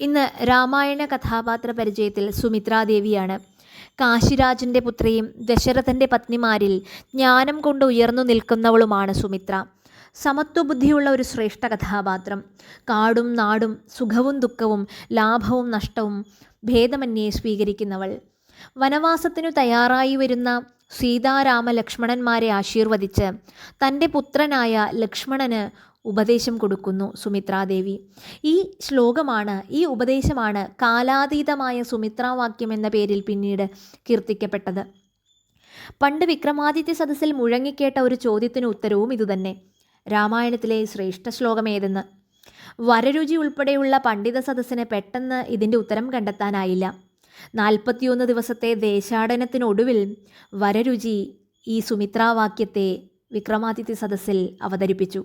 ഇന്ന് രാമായണ കഥാപാത്ര പരിചയത്തിൽ സുമിത്രാദേവിയാണ്. കാശിരാജന്റെ പുത്രിയും ദശരഥന്റെ പത്നിമാരിൽ ജ്ഞാനം കൊണ്ട് ഉയർന്നു നിൽക്കുന്നവളുമാണ് സുമിത്ര. സമത്വബുദ്ധിയുള്ള ഒരു ശ്രേഷ്ഠ കഥാപാത്രം. കാടും നാടും സുഖവും ദുഃഖവും ലാഭവും നഷ്ടവും ഭേദമന്യേ സ്വീകരിക്കുന്നവൾ. വനവാസത്തിനു തയ്യാറായി വരുന്ന സീതാരാമ ലക്ഷ്മണന്മാരെ ആശീർവദിച്ച് തന്റെ പുത്രനായ ലക്ഷ്മണന് ഉപദേശം കൊടുക്കുന്നു സുമിത്രാദേവി. ഈ ശ്ലോകമാണ് ഈ ഉപദേശമാണ് കാലാതീതമായ സുമിത്രാവാക്യം എന്ന പേരിൽ പിന്നീട് കീർത്തിക്കപ്പെട്ടത്. പണ്ട് വിക്രമാദിത്യ സദസ്സിൽ മുഴങ്ങിക്കേട്ട ഒരു ചോദ്യത്തിന് ഉത്തരവും ഇതുതന്നെ. രാമായണത്തിലെ ശ്രേഷ്ഠ ശ്ലോകം ഏതെന്ന് വരരുചി ഉൾപ്പെടെയുള്ള പണ്ഡിത സദസ്സിന് പെട്ടെന്ന് ഇതിന്റെ ഉത്തരം കണ്ടെത്താനായില്ല. നാൽപ്പത്തിയൊന്ന് ദിവസത്തെ ദേശാടനത്തിനൊടുവിൽ വരരുചി ഈ സുമിത്രാവാക്യത്തെ വിക്രമാദിത്യ സദസ്സിൽ അവതരിപ്പിച്ചു.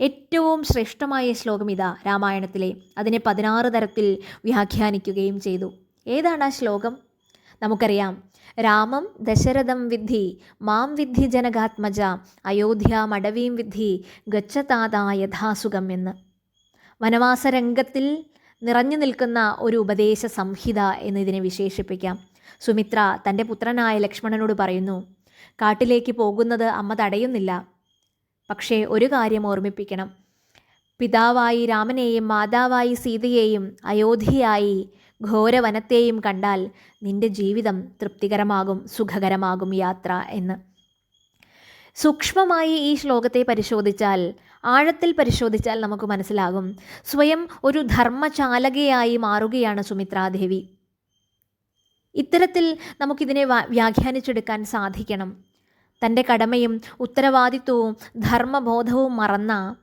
ഏറ്റവും ശ്രേഷ്ഠമായ ശ്ലോകം ഇതാ രാമായണത്തിലെ. അതിനെ പതിനാറ് തരത്തിൽ വ്യാഖ്യാനിക്കുകയും ചെയ്തു. ഏതാണ് ആ ശ്ലോകം? നമുക്കറിയാം. രാമം ദശരഥം വിദ്ധി മാം വിദ്ധി ജനകാത്മജ അയോധ്യ മടവീം വിദ്ധി ഗച്ഛതാതാ യഥാസുഖം എന്ന്. വനവാസരംഗത്തിൽ നിറഞ്ഞു നിൽക്കുന്ന ഒരു ഉപദേശ സംഹിത എന്നിതിനെ വിശേഷിപ്പിക്കാം. സുമിത്ര തന്റെ പുത്രനായ ലക്ഷ്മണനോട് പറയുന്നു കാട്ടിലേക്ക് പോകുന്നത് അമ്മ തടയുന്നില്ല. പക്ഷേ ഒരു കാര്യം ഓർമ്മിപ്പിക്കണം. പിതാവായി രാമനെയും മാതാവായി സീതയെയും അയോധ്യയായി ഘോരവനത്തെയും കണ്ടാൽ നിന്റെ ജീവിതം തൃപ്തികരമാകും സുഖകരമാകും യാത്ര എന്ന്. സൂക്ഷ്മമായി ഈ ശ്ലോകത്തെ പരിശോധിച്ചാൽ ആഴത്തിൽ പരിശോധിച്ചാൽ നമുക്ക് മനസ്സിലാകും. സ്വയം ഒരു ധർമ്മചാലകയായി മാറുകയാണ് സുമിത്രാദേവി ഇത്തരത്തിൽ നമുക്കിതിനെ വ്യാഖ്യാനിച്ചെടുക്കാൻ സാധിക്കണം. തന്റെ കടമയും ഉത്തരവാദിത്വവും ധർമ്മബോധവും മറന്ന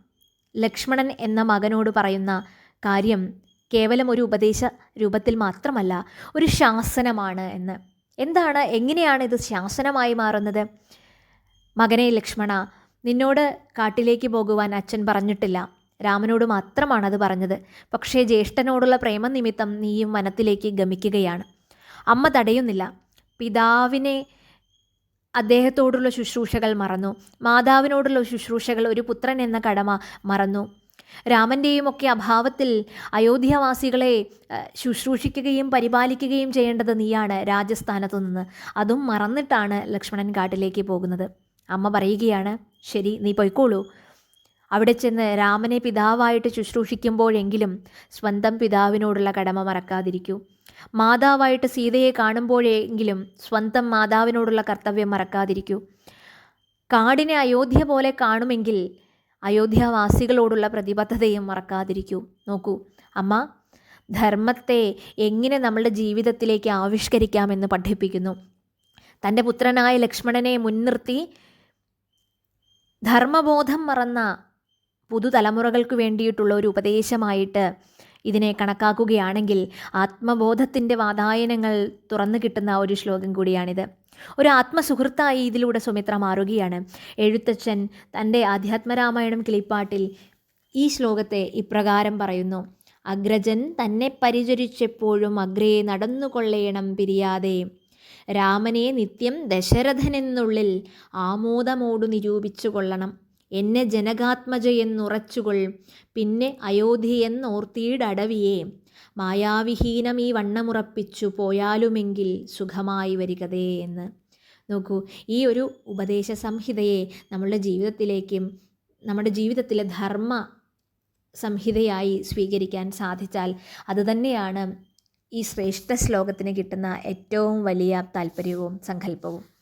ലക്ഷ്മണൻ എന്ന മകനോട് പറയുന്ന കാര്യം കേവലം ഒരു ഉപദേശ രൂപത്തിൽ മാത്രമല്ല ഒരു ശാസനമാണ് എന്ന്. എന്താണ് എങ്ങനെയാണ് ഇത് ശാസനമായി മാറുന്നത്? മകനെ ലക്ഷ്മണ നിന്നോട് കാട്ടിലേക്ക് പോകുവാൻ അച്ഛൻ പറഞ്ഞിട്ടില്ല. രാമനോട് മാത്രമാണ് അത് പറഞ്ഞത്. പക്ഷേ ജ്യേഷ്ഠനോടുള്ള പ്രേമനിമിത്തം നീയും വനത്തിലേക്ക് ഗമിക്കുകയാണ്. അമ്മ തടയുന്നില്ല. പിതാവിനെ അദ്ദേഹത്തോടുള്ള ശുശ്രൂഷകൾ മറന്നു. മാതാവിനോടുള്ള ശുശ്രൂഷകൾ ഒരു പുത്രൻ എന്ന കടമ മറന്നു. രാമന്റെയും ഒക്കെ അഭാവത്തിൽ അയോധ്യവാസികളെ ശുശ്രൂഷിക്കുകയും പരിപാലിക്കുകയും ചെയ്യേണ്ടത് നീയാണ് രാജസ്ഥാനത്തു നിന്ന്. അതും മറന്നിട്ടാണ് ലക്ഷ്മണൻ കാട്ടിലേക്ക് പോകുന്നത്. അമ്മ പറയുകയാണ് ശരി നീ പൊയ്ക്കോളൂ. അവിടെ ചെന്ന് രാമനെ പിതാവായിട്ട് ശുശ്രൂഷിക്കുമ്പോഴെങ്കിലും സ്വന്തം പിതാവിനോടുള്ള കടമ മറക്കാതിരിക്കൂ. മാതാവായിട്ട് സീതയെ കാണുമ്പോഴെങ്കിലും സ്വന്തം മാതാവിനോടുള്ള കർത്തവ്യം മറക്കാതിരിക്കൂ. കാടിനെ അയോധ്യ പോലെ കാണുമെങ്കിൽ അയോധ്യാവാസികളോടുള്ള പ്രതിബദ്ധതയും മറക്കാതിരിക്കൂ. നോക്കൂ അമ്മ ധർമ്മത്തെ എങ്ങനെ നമ്മളുടെ ജീവിതത്തിലേക്ക് ആവിഷ്കരിക്കാമെന്ന് പഠിപ്പിക്കുന്നു. തന്റെ പുത്രനായ ലക്ഷ്മണനെ മുൻനിർത്തി ധർമ്മബോധം മറന്ന പുതുതലമുറകൾക്ക് വേണ്ടിയിട്ടുള്ള ഒരു ഉപദേശമായിട്ട് ഇതിനെ കണക്കാക്കുകയാണെങ്കിൽ ആത്മബോധത്തിന്റെ വാതായനങ്ങൾ തുറന്നു കിട്ടുന്ന ഒരു ശ്ലോകം കൂടിയാണിത്. ഒരു ആത്മസുഹൃത്തായി ഇതിലൂടെ സുമിത്ര മാറുകയാണ്. എഴുത്തച്ഛൻ തന്റെ ആധ്യാത്മരാമായണം കിളിപ്പാട്ടിൽ ഈ ശ്ലോകത്തെ ഇപ്രകാരം പറയുന്നു. അഗ്രജൻ തന്നെ പരിചരിച്ചെപ്പോഴും അഗ്രയെ നടന്നുകൊള്ളേണം പിരിയാതെ. രാമനെ നിത്യം ദശരഥനെന്നുള്ളിൽ ആമോദമോടു നിരൂപിച്ചു കൊള്ളണം എന്നെ ജനകാത്മജയെന്നുറച്ചുകൊൾ പിന്നെ അയോധ്യയെന്നോർത്തിയിടവിയെ മായാവിഹീനം ഈ വണ്ണമുറപ്പിച്ചു പോയാലുമെങ്കിൽ സുഖമായി വരികതേ എന്ന്. നോക്കൂ ഈ ഒരു ഉപദേശ സംഹിതയെ നമ്മളുടെ ജീവിതത്തിലേക്കും നമ്മുടെ ജീവിതത്തിലെ ധർമ്മ സംഹിതയായി സ്വീകരിക്കാൻ സാധിച്ചാൽ അതുതന്നെയാണ് ഈ ശ്രേഷ്ഠ ശ്ലോകത്തിന് കിട്ടുന്ന ഏറ്റവും വലിയ താല്പര്യവും സങ്കല്പവും.